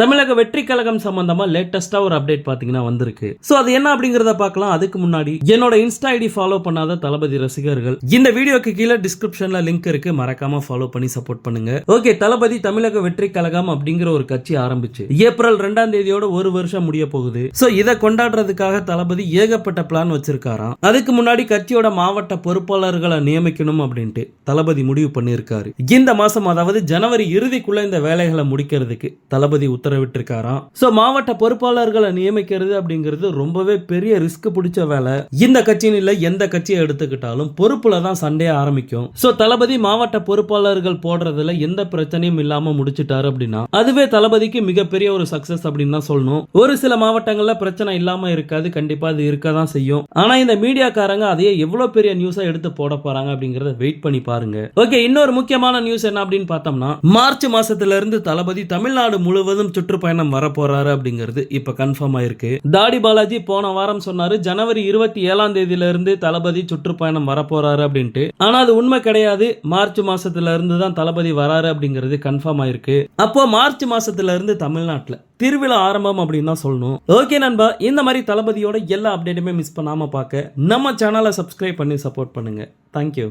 தமிழக வெற்றி கழகம் சம்பந்தமா லேட்டஸ்டா ஒரு அப்டேட் பாத்தீங்கன்னா வந்திருக்கு. சோ அது என்ன அப்படிங்கறத பார்க்கலாம். அதுக்கு முன்னாடி என்னோட இன்ஸ்டா ஐடி ஃபாலோ பண்ணாத தளபதி ரசிகர்கள் இந்த வீடியோக்கு கீழே டிஸ்கிரிப்ஷன்ல லிங்க் இருக்கு. மறக்காம ஃபாலோ பண்ணி சப்போர்ட் பண்ணுங்க. ஓகே தளபதி தமிழக வெற்றி கழகம் அப்படிங்கிற ஒரு கட்சி ஆரம்பிச்சு. ஏப்ரல் ரெண்டாம் தேதியோட ஒரு வருஷம் முடிய போகுது. சோ இதை கொண்டாடுறதுக்காக தளபதி ஏகப்பட்ட பிளான் வச்சிருக்காராம். அதுக்கு முன்னாடி கட்சியோட மாவட்ட பொறுப்பாளர்களை நியமிக்கணும் அப்படின்ட்டு தளபதி முடிவு பண்ணியிருக்காரு. இந்த மாசம் அதாவது ஜனவரி இறுதிக்குள்ள இந்த வேலைகளை முடிக்கிறதுக்கு தளபதி உத்தரவிட்டிருக்காராம். சோ மாவட்ட பொறுப்பாளர்களை நியமிக்கிறது அப்படிங்கிறது ரொம்பவே பெரிய ரிஸ்க் பிடிச்ச வேலை. இந்த கட்சின்னு இல்ல எந்த கட்சியை எடுத்துக்கிட்டாலும் பொறுப்புல தான் சண்டையே ஆரம்பிக்கும். சோ தளபதி மாவட்ட பொறுப்பாளர்கள் போடுறதுல எந்த பிரச்சனையும் இல்லாம முடிச்சிட்டாரு அப்படின்னா அதுவே தளபதிக்கு மிகப்பெரிய ஒரு சக்சஸ் அப்படின்னு தான் சொல்லணும். ஒரு சில மாவட்டங்கள்ல பிரச்சனை இல்லாம இருக்காது கண்டிப்பா அது இருக்க தான் செய்யும். ஆனா இந்த மீடியாக்காரங்க அதையே எவ்வளவு பெரிய நியூஸா எடுத்து போட போறாங்க அப்படிங்கறத வெயிட் பண்ணி பாருங்க. ஓகே இன்னொரு முக்கியமான நியூஸ் என்ன அப்படின்னு பார்த்தோம்னா மார்ச் மாசத்துல இருந்து தளபதி தமிழ்நாடு முழுவதும் சுற்றுப்பயணம் வரப்போறாரு அப்படிங்கிறது இப்ப கன்ஃபார்ம் ஆயிருக்கு. தாடி பாலாஜி போன வாரம் சொன்னாரு ஜனவரி இருபத்தி ஏழாம் தேதியில இருந்து தளபதி சுற்றுப்பயணம் வரப்போறாரு அப்படின்ட்டு. ஆனா அது உண்மை கிடையாது. மார்ச் மாசத்துல இருந்து தான் தளபதி வராரு அப்படிங்கிறது கன்ஃபார்ம் ஆயிருக்கு. அப்போ மார்ச் மாசத்துல இருந்து தமிழ்நாட்டுல திருவிழா ஆரம்பம் அப்படின்னு தான் சொல்லணும். ஓகே நண்பா இந்த மாதிரி தளபதியோட எல்லா அப்டேட்டுமே மிஸ் பண்ணாம பார்க்க நம்ம சேனலை சப்ஸ்கிரைப் பண்ணி சப்போர்ட் பண்ணுங்க. தேங்க்யூ